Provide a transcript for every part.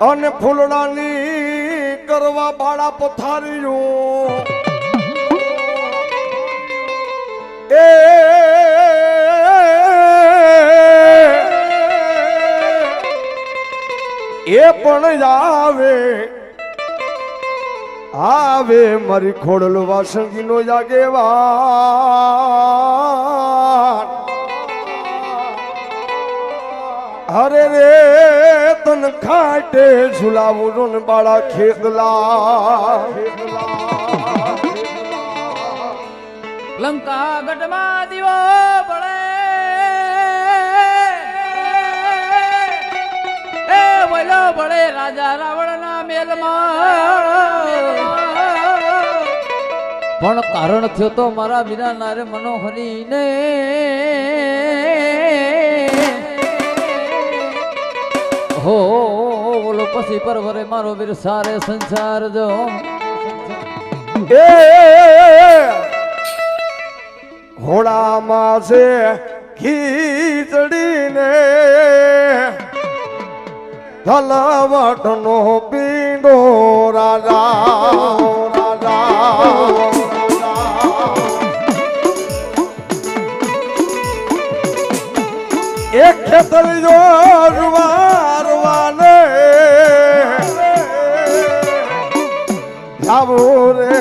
અને ફૂલડાની કરવા બાળા પથારીયું એ એ પણ આવે આવે મારી ખોડલ વાસંગીનો જાગેવાન અરે રે, તન ખાટે ઝુલાવું બાળા ખેદલા. લંકા ગઢમાં દીવો બળે એ વલો બળે રાજા રાવણના મેલમાં. પણ કારણ થયો તો મારા વિના નારે મનોહરી ને હો બોલો, પછી પરવરે મારો વીર સારે સંસાર જો. ઘોડામાં છે ખીચડીને. ધલવટનો પીંડો રાજા રાજા એક ખેતર જો favore.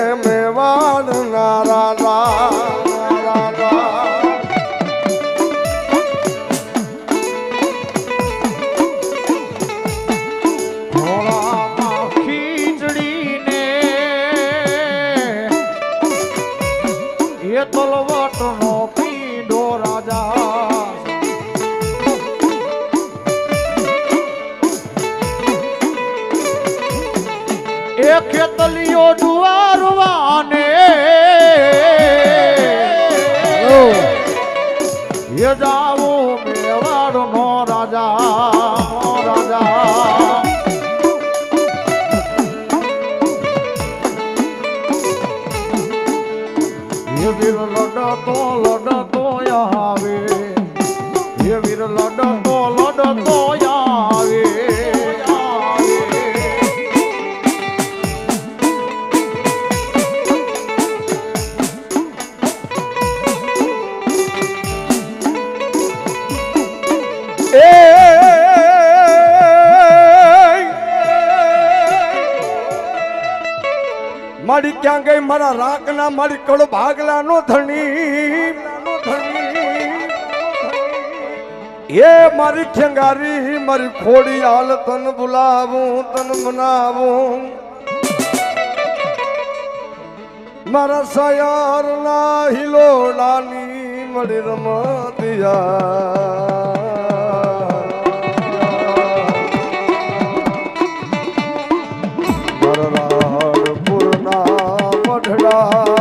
મારી ક્યાં ગઈ? મારા રાખના મારી કડો ભાગલા નો ધણી. એ મારી ખેંગારી મારી ખોડી હાલ તન બોલાવું તન મનાવું. મારા સયાર ના હિલોડાની મળી રમતિયા Allah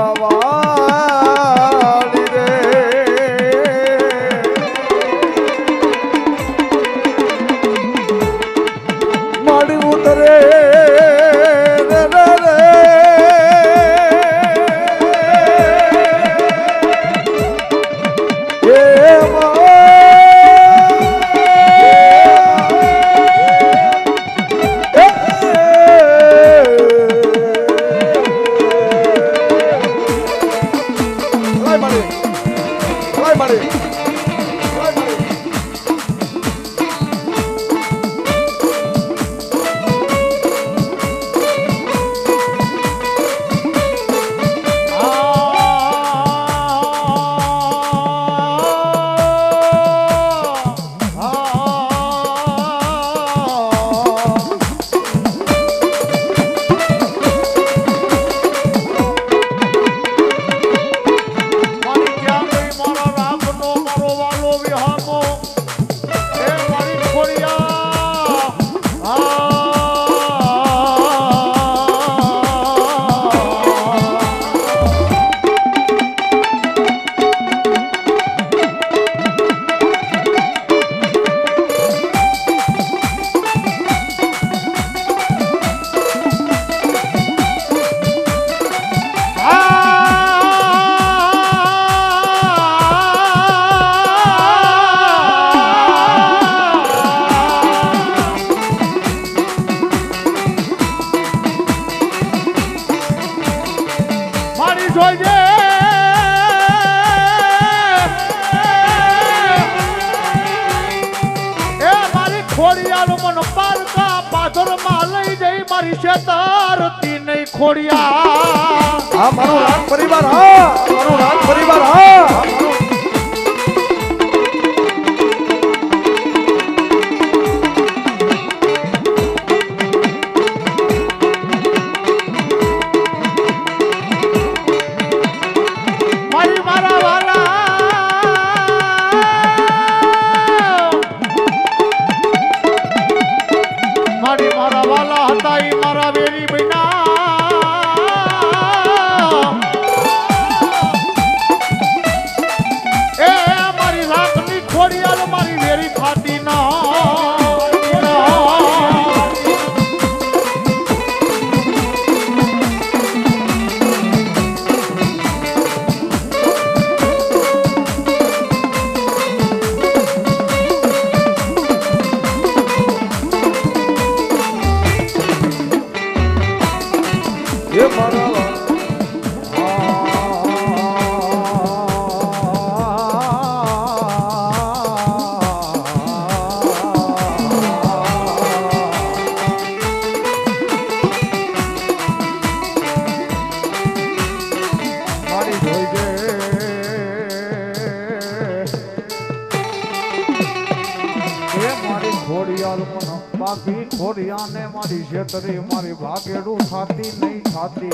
ગોરિયાને મારી છેતરી મારી ભાગેડું થાતી નહીં થાતી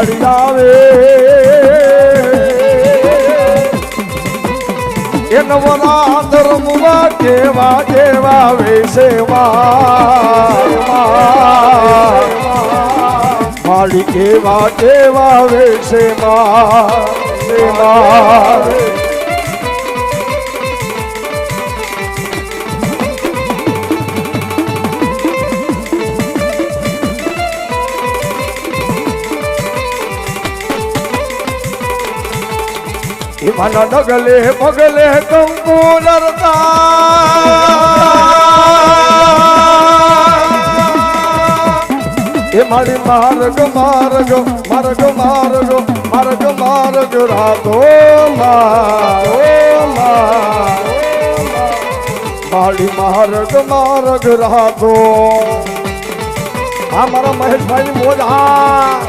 હરિયાવે એ નવરા ધર્મવા કેવા કેવા વેસેવા માળી કેવા કેવા વેસેવા સેવા એમાં ડગલે પગલે કંકુ નરતા. એ મારી માર્ગ માર્ગ માર્ગ માર્ગ માર્ગ માર્ગ, રાતો મારી માર્ગ માર્ગ, રાતો. આ મારા મહેશભાઈ મોજ, હા.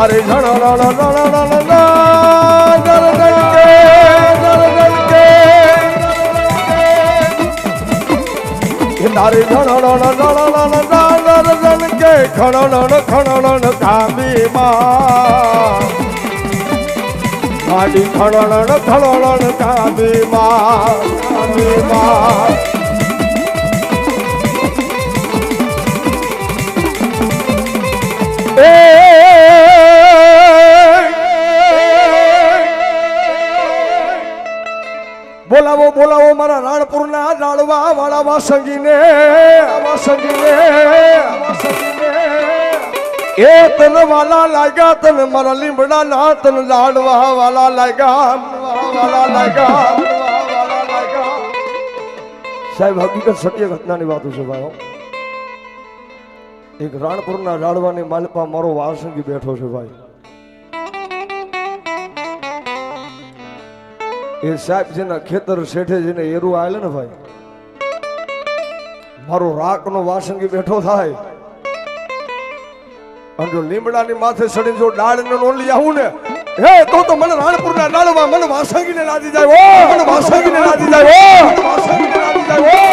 લ લ લ લ લ લ લ જળ તારે લ લ લ જળ દંકે, ખણણ ખણણ કામી માં માડી ખણણ ખણણ કામી માં કામી બોલાવો ડાળવા આવા સંગીને આવા સંગીને એ તન વાલા લાગ્યા, તન મારા લીમડા ના, તન લાડવા વાલા લાગ્યા વાલા લાગ્યા સાહેબ, હકીકત સત્ય ઘટનાની વાતો છે ભાઈઓ એક રાણપુરના રાડવાની માલપા મારો વાસંગી બેઠો છે ભાઈ. એ સાહેબ જેના ખેતર શેઠે જેને એરું આવેલા ને ભાઈ મારો રાખનો વાસંગી બેઠો થાય. અને જો લીમડાની માથે ચડીને જો ડાળ ને નોલી આવું ને, હે, તો તો મને રાણપુરના ડાળમાં મને વાસંગીને લાદી જાય. ઓ, મને વાસંગીને લાદી જાય. ઓ વાસંગીને લાદી જાય. ઓ.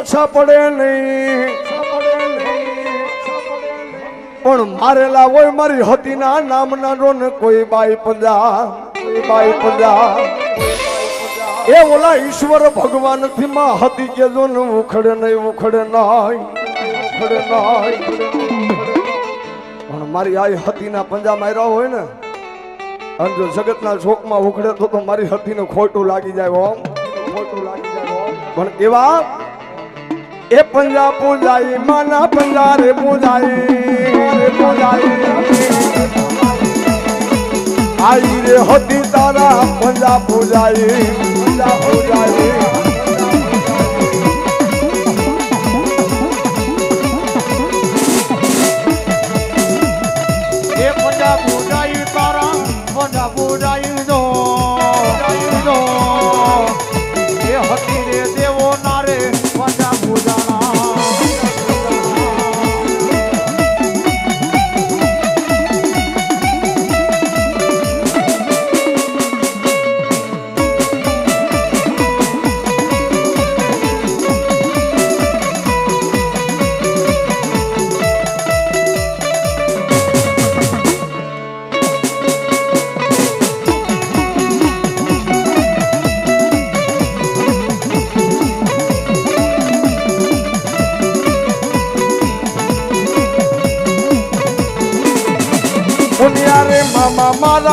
હતી કે પાછા પડે નહીં પણ મારેલા હોય મારી હતીના નામના રો ને કોઈ બાઈ પંજા, કોઈ બાઈ પંજા. એ ઓલા ઈશ્વર ભગવાનથી માં હતી કે જો ને ઉખડે નહીં ઉખડે નહીં ઉખડે નહીં પણ મારી આ હતીના પંજા માર્યા હોય ને, અને જો જગતના શોકમાં ઉખડે તો તો મારી હતીને ખોટું લાગી જાય ઓમ ખોટું લાગી જાય પણ એવા એ પંજા પૂજાઈ માના પંજા રે પૂજાઈ રે પૂજાઈ આઈ રે હતી તારા પંજા પૂજાઈ પંજા પૂજાઈ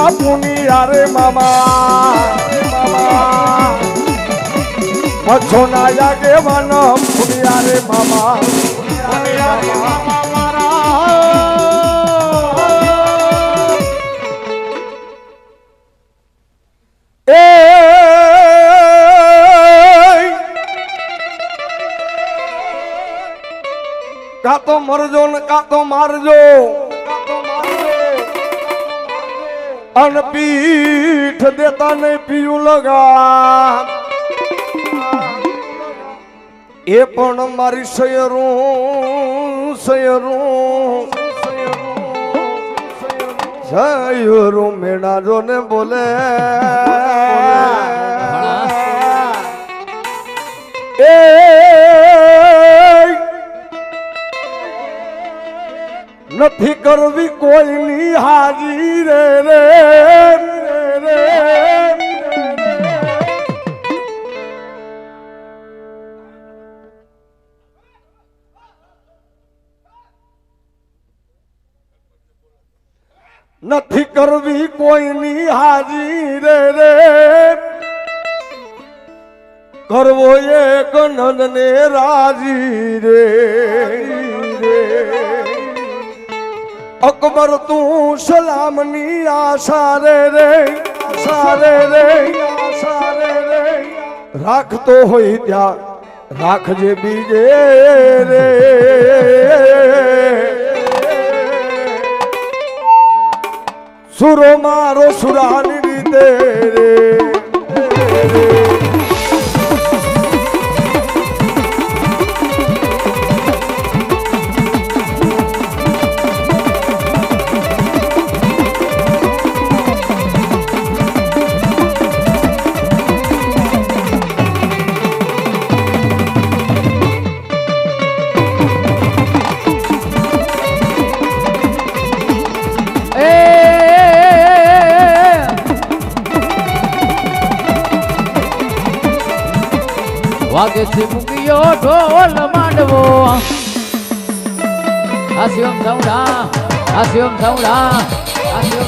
আপনি আরে মামা মামা। জাগে মানব তুমি আরে মামা। কাতো মরজন কাতো মারজো અન પીઠ દેતા નહીં પીયું લગા એ પણ મારી સયરું સયરું સયરું મેળા જો ને બોલે એ નથી કરવી કોઈની હાજી રે રે નથી કરવી કોઈની હાજી રે રે. કરવો એક નંદને રાજી રે. અકબર, તું સલામની આશા રે રે, આશા રે રે, આશા રે રે. રાખતો હોય ત્યાં રાખજે બીજે રે. સુરો મારો સુરાની રીતે રે. વાગે થી મૂક્યો ઢોલ માંડવો. હાસ્યમ સૌડા હાસ્યમ સૌડા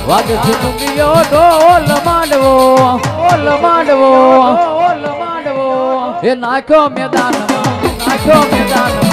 વાગે થી મૂક્યો ઢોલ માંડવો ઢોલ માંડવો. ઢોલ માંડવો એ નાખ્યો મેદાનમાં નાખ્યો મેદાનમાં.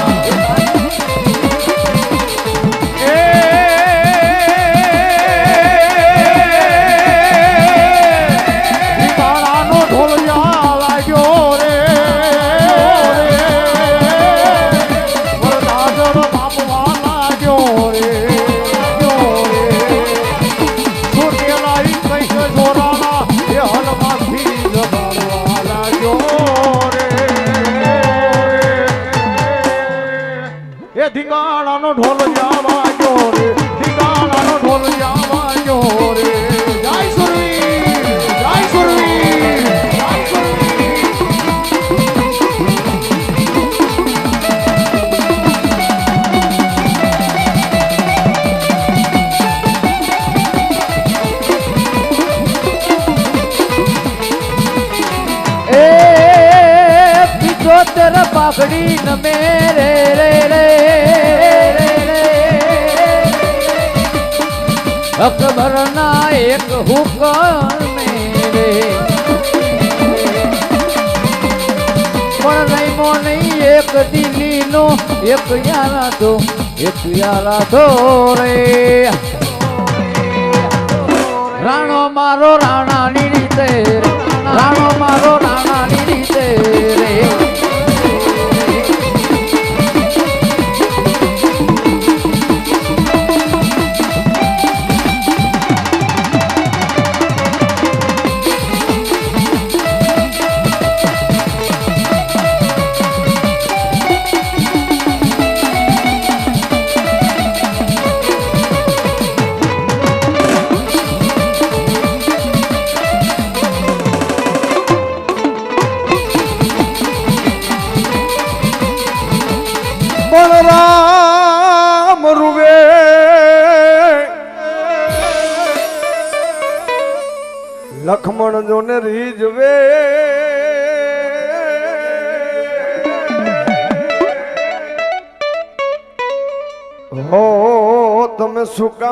પણ નહીં એક એક યારા તો એક યારા તો રે. રાણો મારો રાણાની રીતે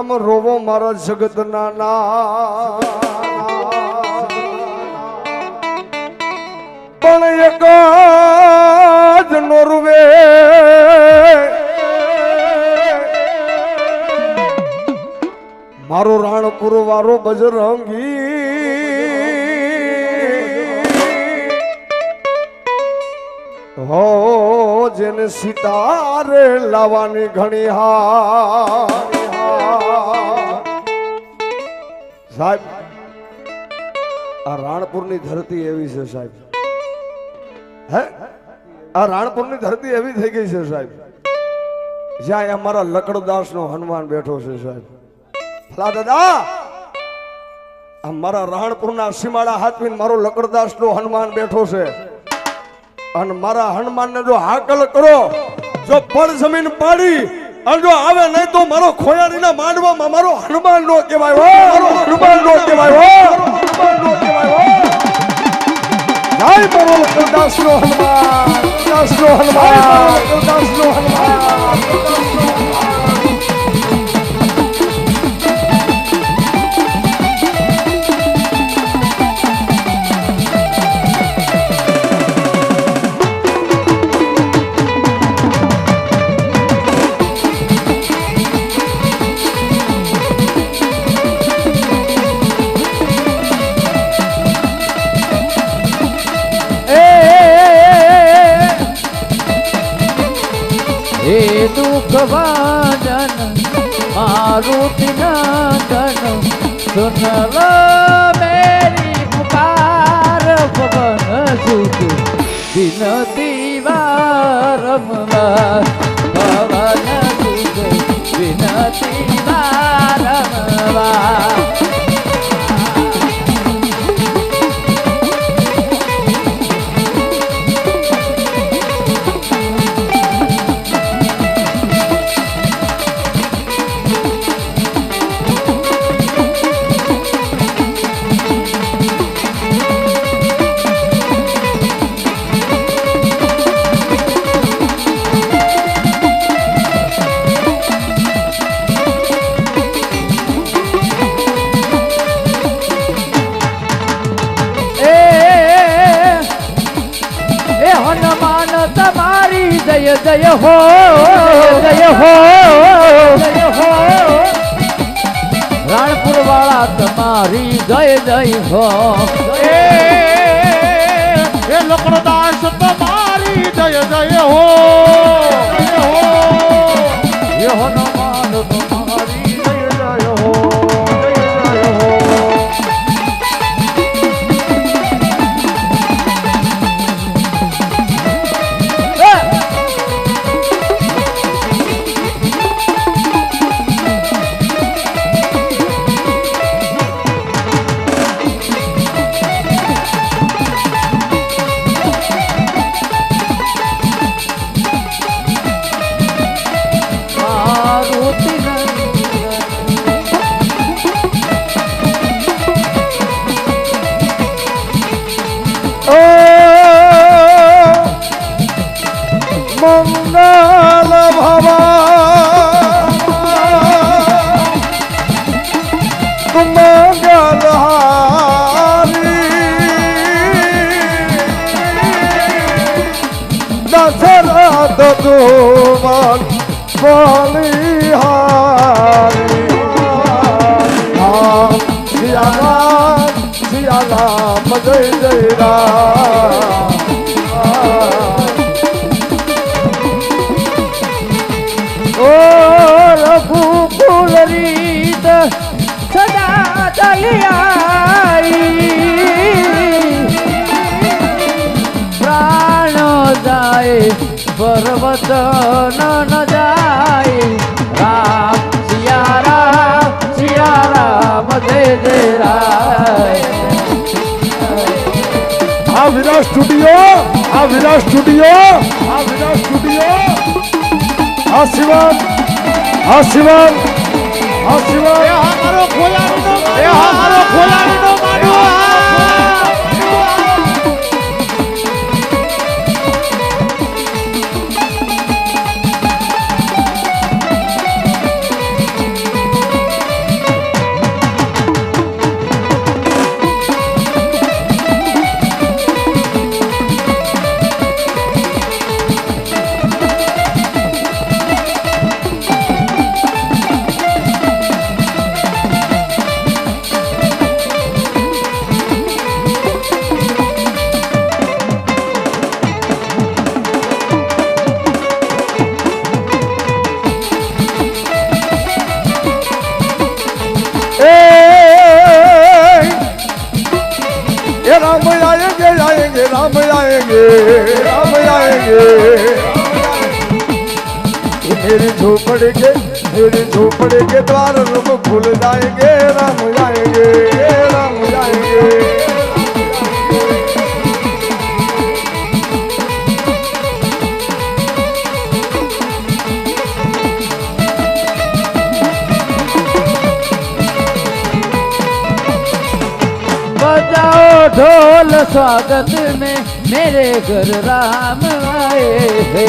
કામ રોવો મારા જગતના ના પણ એક જ નોરવે મારો રાણપુર વારો બજરંગી. હો, જેને સિતારે લાવવાની ઘણી હા રાણપુરની ધરતી એવી છે સાહેબ. હે? આ રાણપુરની ધરતી એવી થઈ ગઈ છે સાહેબ. જ્યાં અમારા લકડદાસ નો હનુમાન બેઠો છે સાહેબ. ફલા દાદા! મારા રાણપુરના સીમાડા હાથવીને મારો લકડદાસ નો હનુમાન બેઠો છે. અને મારા હનુમાનને જો હાકલ કરો, જો પડ જમીન પાડી, અને જો આવે નહીં તો મારો ખોયાડીના માંડવામાં મારો હનુમાન નો કહેવાય હો, મારો હનુમાન નો કહેવાય હો. જય મારો લકડદાસ નો હનુમાન દાસ નો હનુમાન દાસ નો હનુમાન. દુઃખ વાદન મારું તિનદન સુનલ મેરી પુકાર પવન સુખ વિનતી વારંવાર જય હો બલિહારી રામ સિયા રામ સિયા રામ જય જય રામ ઓ જાય પર્વત ન વિરા સ્ટુડિયો, આ વિરા સ્ટુડિયો, આ વિરા સ્ટુડિયો. આ શિવાન. આ શિવાન. આ શિવાન. એ હા ખોલાડીનો એ હા, મારો ખોલાડીનો માનો. राम आएंगे आएंगे राम आएंगे राम आएंगे ये मेरी झोपड़ी के मेरी झोपड़ी के द्वार रूप खुल जाएंगे राम आएंगे स्वागत में मेरे घर राम आए थे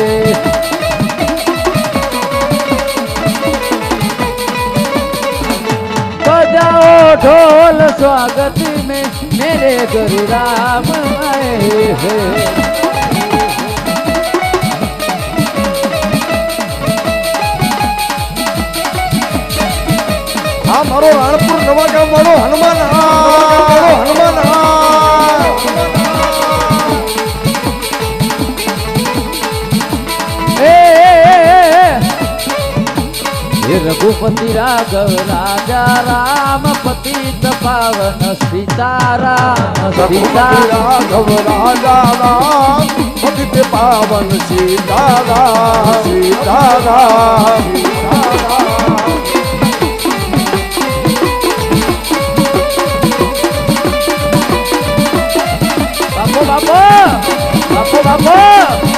बजाओ ढोल, स्वागत में मेरे घर राम आए थे हमारो हाँ, राणपुर नवा गाँव वालों રઘુપતિ રાઘવ, રાજા રામ, પતિત પાવન, સીતારામ સીતારામ રાઘવ, રાજા રામ, પતિત પાવન, સીતારામ સીતારામ. બાપો બાપો બાપો બાપો.